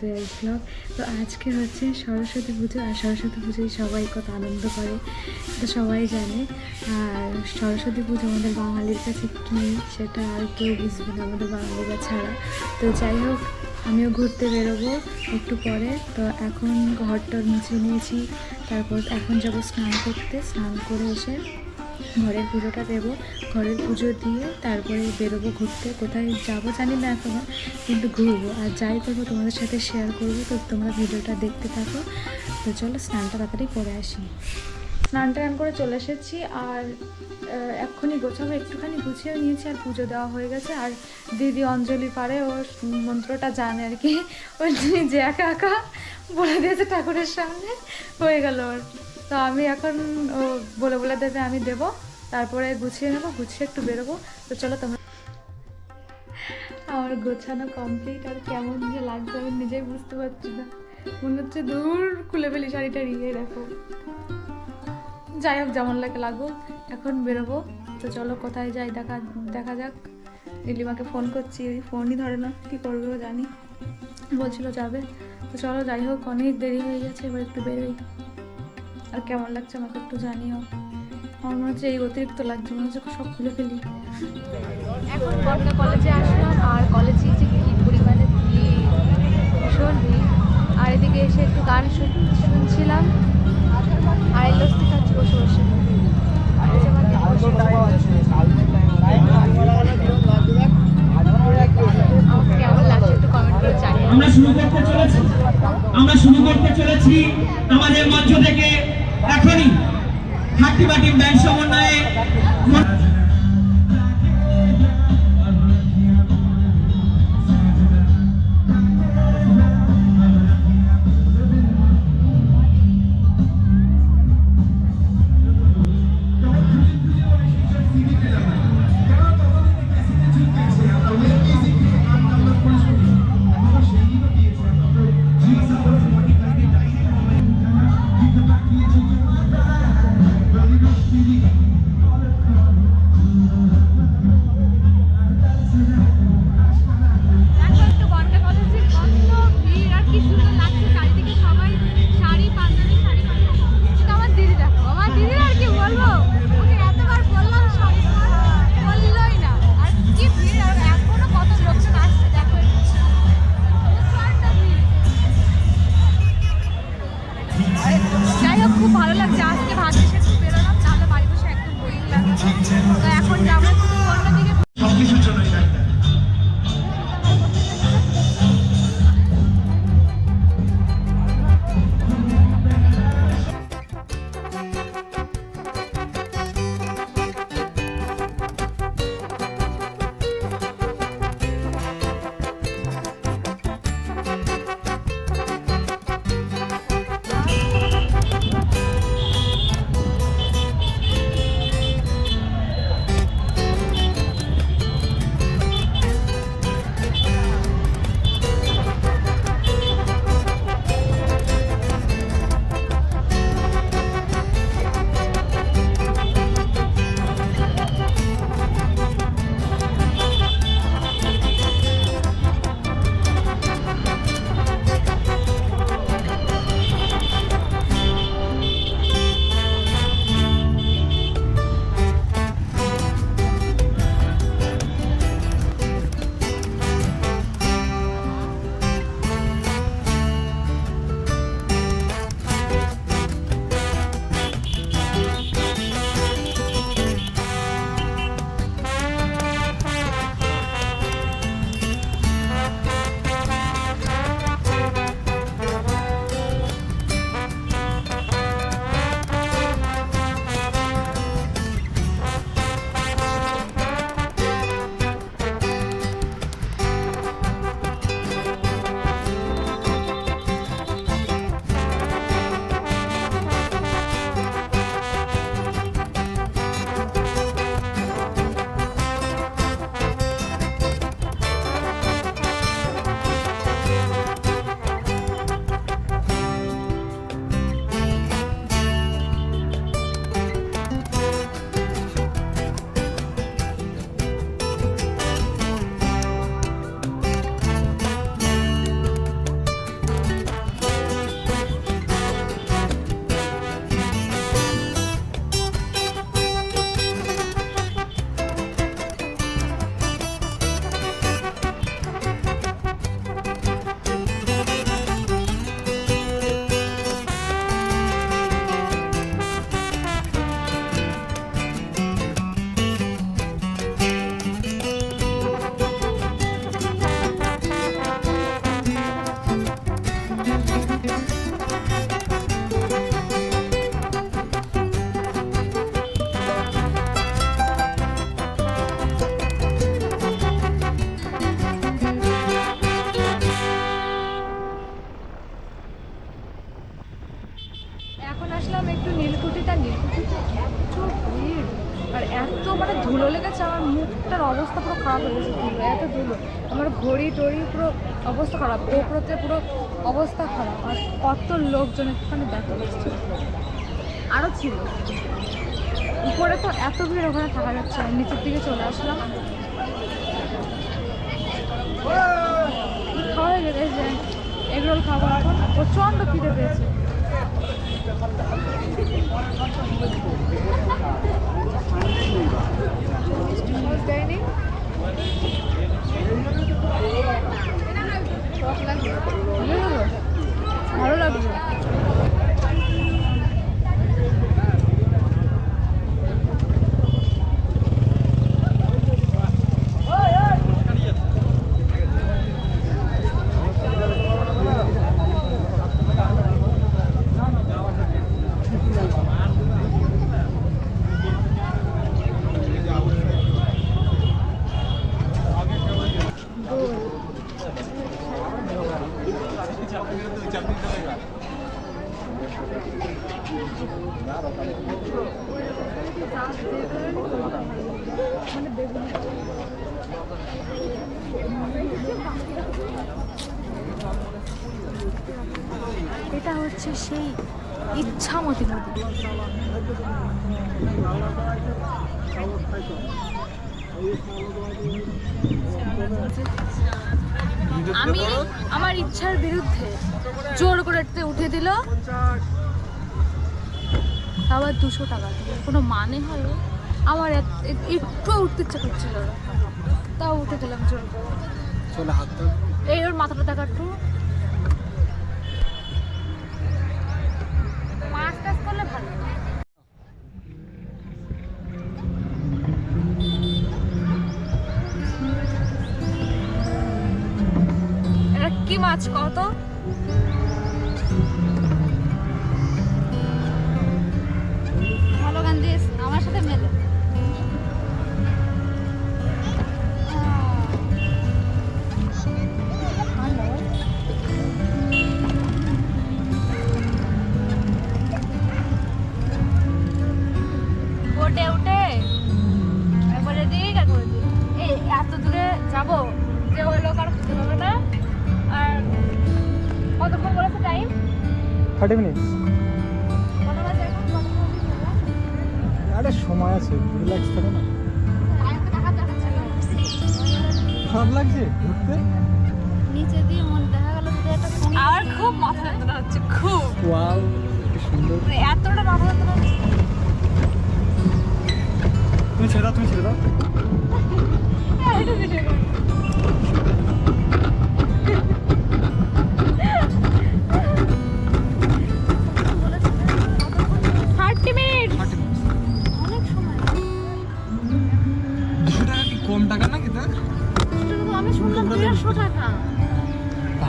জয়ার ব্লগ তো আজকে হচ্ছে সরস্বতী পুজো আর সরস্বতী পুজোয় সবাই কত আনন্দ করে তো সবাই জানে। আর সরস্বতী পুজো আমাদের বাঙালির কাছে কী, সেটা আর কেউ বুঝবে না আমাদের বাঙালিরা ছাড়া। তো যাই হোক, আমিও ঘুরতে বেরোবো একটু পরে। তো এখন ঘরটা মুছে নিয়েছি, তারপর এখন যাব স্নান করতে, স্নান করে এসে ঘরের পুজোটা দেবো। ঘরের পুজো দিয়ে তারপরে বেরোবো ঘুরতে। কোথায় যাব জানি না এখনও, কিন্তু ঘুরবো। আর যাই করব তোমাদের সাথে শেয়ার করব, তো তোমরা ভিডিওটা দেখতে থাকো। তো চলো স্নানটা তাড়াতাড়ি করে আসি। স্নান টান করে চলে এসেছি আর এক্ষুনি গোছাবো, একটুখানি গুছিয়ে নিয়েছি আর পুজো দেওয়া হয়ে গেছে। আর দিদি অঞ্জলি পারে ও মন্ত্রটা জানে আর কি। ওই যে একা একা বলে দিয়েছে ঠাকুরের সামনে। হয়ে গেল আর তো আমি এখন বলে বলে দেবে, আমি দেবো। তারপরে গুছিয়ে নেব, গুছিয়ে একটু বেরোবো। তো চলো তোমরা আমার গোছানো কমপ্লিট আর কেমন যে লাগছে আমি নিজেই বুঝতে পারছি না। মনে হচ্ছে দূর খুলে ফেলি শাড়িটা রিয়ে দেখো। যাই হোক, যেমন লাগে লাগুক, এখন বেরোবো। তো চলো কোথায় যাই, দেখা দেখা যাক। নীলিমাকে ফোন করছি ফোনই ধরে না, কী করবে জানি। বলছিল যাবে। তো চলো যাই হোক অনেক দেরি হয়ে গেছে এবার একটু বেরোই। আর কেমন লাগছে আমাকে একটু জানিও। আমার মনে হচ্ছে এই অতিরিক্ত লাগছে মনে হচ্ছে সব খুলে ফেলি। এখন বর্ণা কলেজে আসলাম আর কলেজে যে কি পরিমাণে ভিড় ভীষণ ভিড়। আর এদিকে এসে একটু গান শুন- শুনছিলাম। আর এই লস্যি খাচ্ছি বসে বসে। আমাকে কেমন লাগছে একটু কমেন্ট করে আমরা শুরু করতে চলেছি। আমরা শুরু করতে চলেছি আমাদের মঞ্চ থেকে এখনই। খারাপ হয়ে গেছে ধুলো এত ধুলো। আমার ঘড়ি টড়ি পুরো অবস্থা খারাপ, ওপরতে পুরো অবস্থা খারাপ। আর কত লোকজন একটুখানি দেখা যাচ্ছে। আরও ছিল। উপরে তো এত ভিড়, ওখানে থাকা যাচ্ছে আর নিচের দিকে চলে আসলাম। খাওয়া হয়ে গেছে? এগরোল খাব এখন। প্রচণ্ড খিদে পেয়েছে। দেয়নি? ভালো হলো? ভালো লাগছে এটা হচ্ছে সেই ইচ্ছামতি নদী। আমি আমার ইচ্ছার বিরুদ্ধে জোর করে উঠে দিল। আবার দুশো টাকা দিল। কোনো মানে হলো? আমার একটু উঠতে ইচ্ছা করছিল তাও উঠে দিলাম জোর করে। এই ওর মাথাটা দেখা একটু করলে ভালো থার্টি মিনিটস? আরে সময় আছে রিল্যাক্স থাকে না। খারাপ লাগছে ঘুরতে? নিচে দিয়ে মন দেখা গেল আর খুব মাথা যন্ত্রণা হচ্ছে খুব। ওয়াও কি সুন্দর। এতটা মাথা যন্ত্রণা তুমি ছেড়ে দাও তুমি ছেড়ে দাও। হ্যাঁ, ভিডিও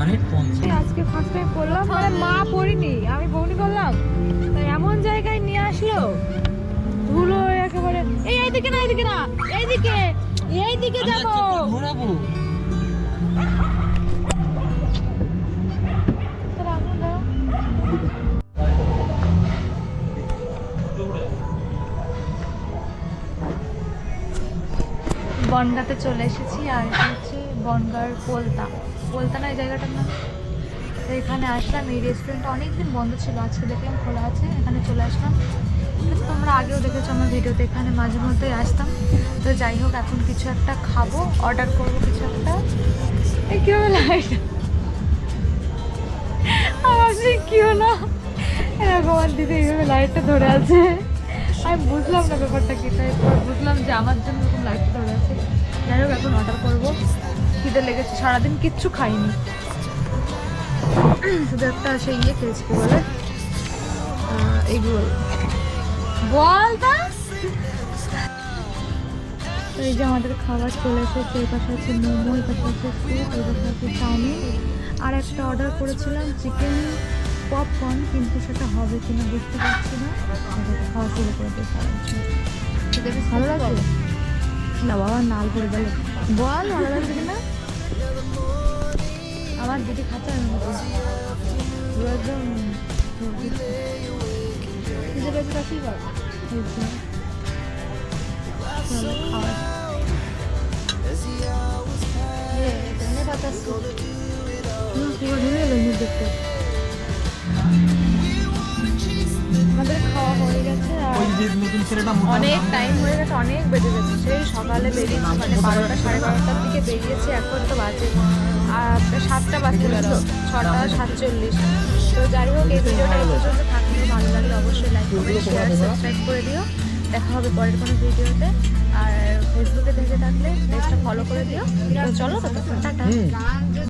পার পঞ্চাশ আজকে ফার্স্ট টাইম করলাম মানে মা পড়িনি আমি বৌনি করলাম তাই এমন জায়গায় নিয়ে আসলো? ধুলো একেবারে এই এইদিকে না এইদিকে না এইদিকে এইদিকে যাব। ঘোরাবো। তাহলে আগুন দাও। বনগাতে চলে এসেছি আর হচ্ছে বনগার পোলতা পোলতা না এই জায়গাটার নাম। তো এখানে আসলাম, এই রেস্টুরেন্টটা অনেকদিন বন্ধ ছিল, আজকে দেখলাম খোলা আছে, এখানে চলে আসলাম। তোমরা আগেও দেখেছ আমার ভিডিওতে, এখানে মাঝে মধ্যেই আসতাম। তো যাই হোক, এখন কিছু একটা খাব অর্ডার করব কিছু একটা। এই লাইট আমার যে কি হলো? এরকম আমার দিদি, এইভাবে লাইটটা ধরে আছে। আমি বুঝলাম না ব্যাপারটা কি, তাই বুঝলাম যে আমার জন্য এরকম লাইটটা ধরে আছে। যাই হোক, এখন অর্ডার করব। খিদে লেগেছে সারাদিন কিচ্ছু খাইনি। শুধু একটা সেই ইয়ে খেয়েছি বলে? এইগুলো বল এই যে আমাদের খাবার চলে এসেছে এই পাশে আছে মোমো এই পাশে আছে স্যুপ এই পাশে আছে চাউমিন। আর একটা অর্ডার করেছিলাম চিকেন পপকর্ন কিন্তু সেটা হবে কিনা বুঝতে পারছি না। খাওয়া শুরু করে দিয়েছে আরামসে। ভালো লাগছে? না বাবা নাল করে গেল। বল ভালো লাগছে কিনা? আমার দিদি খাচ্ছে আমি পুরো একদম পেয়েছে তা কি কর খাওয়া দেখতে আমাদের খাওয়া হয়ে গেছে আর অনেক টাইম হয়ে গেছে অনেক বেজে গেছে। সেই সকালে বেরিয়েছি মানে বারোটা সাড়ে বারোটার দিকে বেরিয়েছি এখন তো বাজে। আর সাতটা বাজতে গেল ছটা সাতচল্লিশ। তো যাই হোক এই ভিডিওটা এই পর্যন্ত থাকলে। ভালো লাগলে অবশ্যই লাইক করে শেয়ার সাবস্ক্রাইব করে দিও। দেখা হবে পরের কোনো ভিডিওতে। আর ফেসবুকে দেখে থাকলে পেজটা ফলো করে দিও। চলো তো টাটা।